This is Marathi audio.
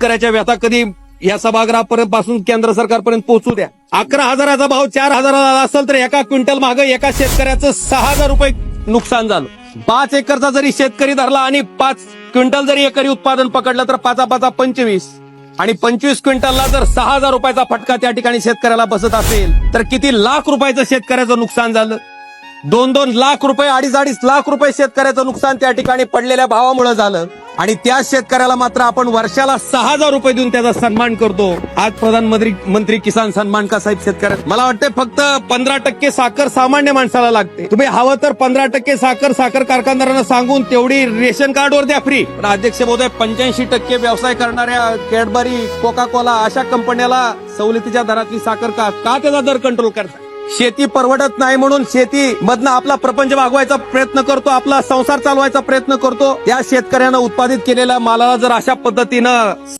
शेतकऱ्याच्या व्यथा कधी या सभागृहापर्यंत पासून केंद्र सरकारपर्यंत पोहोचू द्या. अकरा हजाराचा भाव चार हजाराला असेल तर एका क्विंटल मागे एका शेतकऱ्याचं सहा हजार रुपये नुकसान झालं. पाच एकरचा जरी शेतकरी धरला आणि पाच क्विंटल जरी एकरी उत्पादन पकडलं तर पाचा पाचा पंचवीस. आणि पंचवीस क्विंटलला जर सहा हजार रुपयाचा फटका त्या ठिकाणी शेतकऱ्याला बसत असेल तर किती लाख रुपयाचं शेतकऱ्याचं नुकसान झालं? दोन दोन लाख रुपये अडीच अडीच लाख रुपये शेतकऱ्याचं नुकसान त्या ठिकाणी पडलेल्या भावामुळे झालं. आणि त्या शेतकऱ्याला मात्र आपण वर्षाला सहा हजार रुपये देऊन त्याचा सन्मान करतो. आज प्रधानमंत्री मंत्री किसान सन्मान का साहेब शेतकऱ्या? मला वाटते फक्त पंधरा टक्के साखर सामान्य माणसाला लागते. तुम्ही हवं तर पंधरा टक्के साखर साखर कारखानदारांना सांगून तेवढी रेशन कार्ड वर द्या फ्री पण अध्यक्ष महोदय पंच्याऐंशी टक्के व्यवसाय करणाऱ्या कॅडबरी कोका कोला अशा कंपन्याला सवलतीच्या दरातली साखर का? का त्याचा दर कंट्रोल करतात शेती परवडत नाही म्हणून शेती मधनं आपला प्रपंच भागवायचा प्रयत्न करतो आपला संसार चालवायचा प्रयत्न करतो. त्या शेतकऱ्यानं उत्पादित केलेल्या मालाला जर अशा पद्धतीनं